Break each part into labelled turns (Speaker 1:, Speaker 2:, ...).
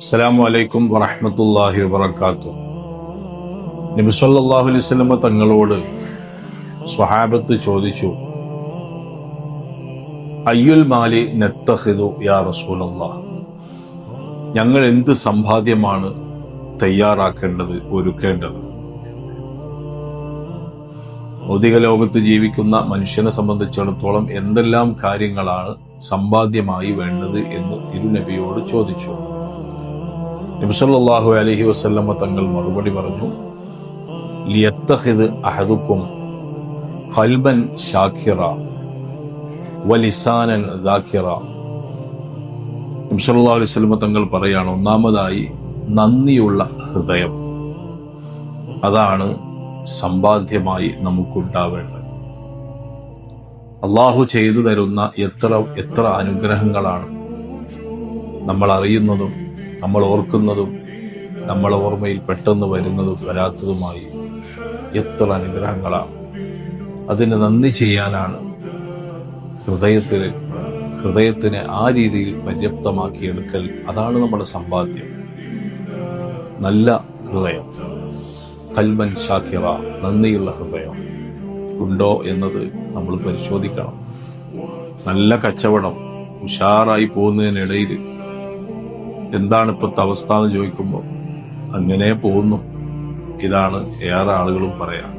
Speaker 1: അസ്സലാമു അലൈക്കും വറഹമത്തല്ലാഹി വബർക്കാത്തു നബി സല്ലല്ലാഹു അലൈഹി തങ്ങളോട് സ്വഹാബത്ത് ചോദിച്ചു അയ്യുൽ മാലി നെത്തഹിദു യാ റസൂലല്ലാഹ് ഞങ്ങൾ എന്ത് സമ്പാദ്യമാണ് തയ്യാറാക്കേണ്ടത് ഒരുക്കേണ്ടത്? ഭൗതിക ലോകത്ത് ജീവിക്കുന്ന മനുഷ്യനെ സംബന്ധിച്ചിടത്തോളം എന്തെല്ലാം കാര്യങ്ങളാണ് സമ്പാദ്യമായി വേണ്ടത് എന്ന് തിരുനബിയോട് ചോദിച്ചു. നബിസല്ലാഹു അലഹി വസ്ല്ലമ്മ തങ്ങൾ മറുപടി പറഞ്ഞു ലിയത്തഹിദ് അഹദുക്കും ഖൽബൻ ഷാഖിറ വലിസാനൻ ദാഖിറ. നബിസല്ലാ അലൈഹി സ്വലമ തങ്ങൾ പറയാണ് ഒന്നാമതായി നന്ദിയുള്ള ഹൃദയം. അതാണ് സമ്പാദ്യമായി നമുക്കുണ്ടാവേണ്ടത്. അള്ളാഹു ചെയ്തു തരുന്ന എത്ര എത്ര അനുഗ്രഹങ്ങളാണ് നമ്മൾ അറിയുന്നതും നമ്മൾ ഓർക്കുന്നതും നമ്മളെ ഓർമ്മയിൽ പെട്ടെന്ന് വരുന്നതും വരാത്തതുമായി എത്ര അനുഗ്രഹങ്ങളാണ്. അതിന് നന്ദി ചെയ്യാനാണ് ഹൃദയത്തിൽ ഹൃദയത്തിനെ ആ രീതിയിൽ പര്യാപ്തമാക്കിയെടുക്കൽ അതാണ് നമ്മുടെ സമ്പാദ്യം. നല്ല ഹൃദയം. കൽമൻ ഷാക്കിറ നന്ദിയുള്ള ഹൃദയം. ഉണ്ടോ എന്നത് നമ്മൾ പരിശോധിക്കണം. നല്ല കച്ചവടം ഉഷാറായി പോകുന്നതിനിടയിൽ എന്താണ് ഇപ്പോഴത്തെ അവസ്ഥ എന്ന് ചോദിക്കുമ്പോൾ അങ്ങനെ പോകുന്നു. ഇതാണ് ഏറെ ആളുകളും പറയാം.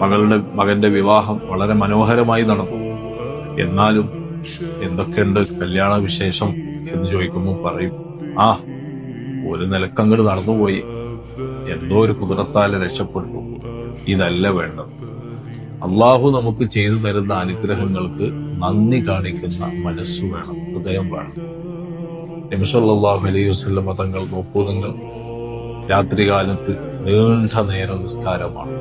Speaker 1: മകളുടെ മകന്റെ വിവാഹം വളരെ മനോഹരമായി നടന്നു. എന്നാലും എന്തൊക്കെയുണ്ട് കല്യാണ വിശേഷം എന്ന് ചോദിക്കുമ്പോൾ പറയും ആ ഒരു നിലക്കങ്ങട് നടന്നുപോയി. എന്തോ ഒരു കുതിരത്താലെ രക്ഷപ്പെട്ടു. ഇതല്ല വേണ്ടത്. അള്ളാഹു നമുക്ക് ചെയ്തു തരുന്ന അനുഗ്രഹങ്ങൾക്ക് നന്ദി കാണിക്കുന്ന മനസ്സു വേണം ഹൃദയം വേണം. നബിസല്ലാഹു അലൈഹി വസ്ലം തങ്ങൾ നോക്കൂ നിങ്ങൾ. രാത്രികാലത്ത് നീണ്ട നേരം നിസ്കാരമാണ്.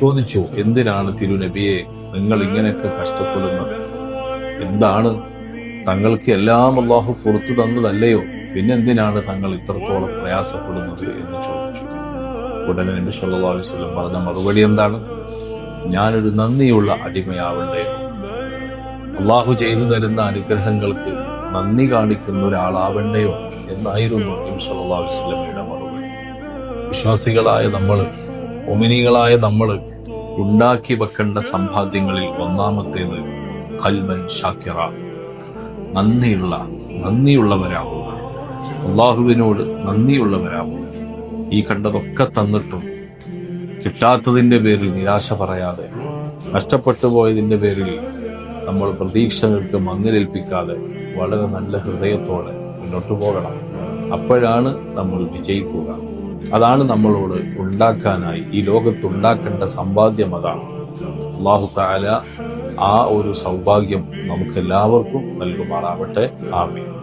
Speaker 1: ചോദിച്ചു എന്തിനാണ് തിരുനബിയെ നിങ്ങൾ ഇങ്ങനെയൊക്കെ കഷ്ടപ്പെടുന്നത്? എന്താണ്? തങ്ങൾക്ക് എല്ലാം അള്ളാഹു പുറത്തു തന്നതല്ലയോ? പിന്നെന്തിനാണ് തങ്ങൾ ഇത്രത്തോളം പ്രയാസപ്പെടുന്നത് എന്ന് ചോദിച്ചു. ഉടനെ നബി പറഞ്ഞ മറുപടി എന്താണ്? ഞാനൊരു നന്ദിയുള്ള അടിമയാവണ്ടേ? അള്ളാഹു ചെയ്തു തരുന്ന അനുഗ്രഹങ്ങൾക്ക് നന്ദി കാണിക്കുന്ന ഒരാളാവണ്ടയോ എന്നായിരുന്നു നബി സല്ലല്ലാഹു അലൈഹി സ്വലമയുടെ മറുപടി. വിശ്വാസികളായ നമ്മൾ ഒമിനികളായ നമ്മൾ ഉണ്ടാക്കി വെക്കേണ്ട സമ്പാദ്യങ്ങളിൽ ഒന്നാമത്തേത് കൽബൻ ഷാക്കിറ നന്ദിയുള്ള നന്ദിയുള്ളവരാവുക. അള്ളാഹുവിനോട് നന്ദിയുള്ളവരാവുക. ഈ കണ്ടതൊക്കെ തന്നിട്ടും കിട്ടാത്തതിന്റെ പേരിൽ നിരാശ പറയാതെ നഷ്ടപ്പെട്ടു പോയതിന്റെ പേരിൽ നമ്മൾ പ്രതീക്ഷകൾക്ക് മങ്ങലേൽപ്പിക്കാതെ വളരെ നല്ല ഹൃദയത്തോടെ മുന്നോട്ട് പോകണം. അപ്പോഴാണ് നമ്മൾ വിജയിക്കുക. അതാണ് നമ്മളോട് ഉണ്ടാക്കാനായി ഈ ലോകത്തുണ്ടാക്കേണ്ട സമ്പാദ്യം അതാണ്. അള്ളാഹു താല ആ ഒരു സൗഭാഗ്യം നമുക്കെല്ലാവർക്കും നൽകുമാറാവട്ടെ. ആമീൻ.